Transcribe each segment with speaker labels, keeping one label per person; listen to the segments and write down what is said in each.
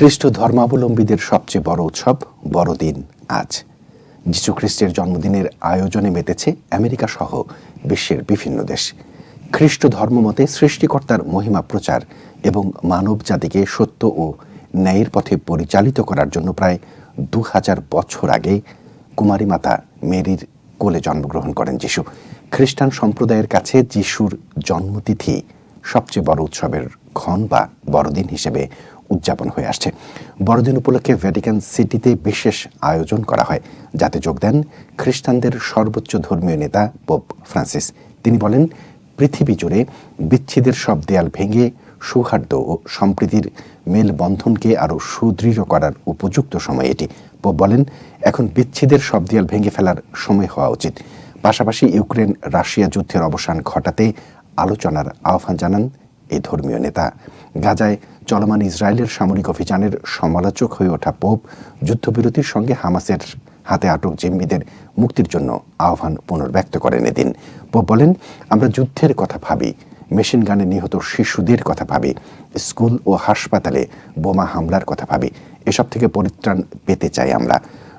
Speaker 1: খ্রিস্ট ধর্মাবলম্বীদের সবচেয়ে বড় উৎসব বড়দিন আজ। যীশু খ্রিস্টের জন্মদিনের আয়োজনে মেতেছে আমেরিকা সহ বিশ্বের বিভিন্ন দেশ। খ্রিস্ট ধর্মমতে সৃষ্টিকর্তার মহিমা প্রচার এবং মানব জাতিকে সত্য ও ন্যায়ের পথে পরিচালিত করার জন্য প্রায় দু হাজার বছর আগে কুমারী মাতা মেরির কোলে জন্মগ্রহণ করেন যিশু। খ্রিস্টান সম্প্রদায়ের কাছে যিশুর জন্মতিথি সবচেয়ে বড় উৎসবের ক্ষণ বা বড়দিন হিসেবে উদযাপন হয়ে আসছে। বড়দিন উপলক্ষে ভ্যাটিকান সিটিতে বিশেষ আয়োজন করা হয়, যাতে যোগ দেন খ্রিস্টানদের সর্বোচ্চ ধর্মীয় নেতা পোপ ফ্রান্সিস তিনি বলেন, পৃথিবী জুড়ে বিচ্ছেদের সব দেয়াল ভেঙে সৌহার্দ্য ও সম্প্রীতির মেলবন্ধনকে আরও সুদৃঢ় করার উপযুক্ত সময় এটি। পোপ বলেন, এখন বিচ্ছেদের সব দেয়াল ভেঙে ফেলার সময় হওয়া উচিত। পাশাপাশি ইউক্রেন রাশিয়া যুদ্ধের অবসান ঘটাতে আলোচনার আহ্বান জানান এই ধর্মীয় নেতা। গাজায় চলমান ইসরায়েলের সামরিক অভিযানের সমালোচক হয়ে ওঠা পোপ যুদ্ধবিরতির সঙ্গে হামাসের হাতে আটক জিম্মিদের মুক্তির জন্য আহ্বান পুনর্ব্যক্ত করেন এদিন। পোপ বলেন, আমরা যুদ্ধের কথা ভাবি, মেশিন গানে নিহত শিশুদের কথা ভাবি, স্কুল ও হাসপাতালে বোমা হামলার কথা ভাবি। এসব থেকে পরিত্রাণ পেতে চাই আমরা।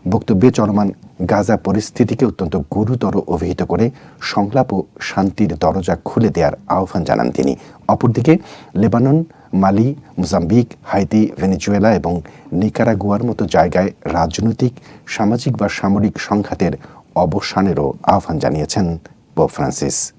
Speaker 1: বক্তব্যে চলমান গাজা পরিস্থিতিকে অত্যন্ত গুরুতর অভিহিত করে সংলাপ ও শান্তির দরজা খুলে দেওয়ার আহ্বান জানান তিনি। অপরদিকে, Lebanon, Mali, Mozambique, Haiti, Venezuela এবং নিকারাগুয়ার মতো জায়গায় রাজনৈতিক, সামাজিক বা সামরিক সংঘাতের অবসানেরও আহ্বান জানিয়েছেন পোপ ফ্রান্সিস।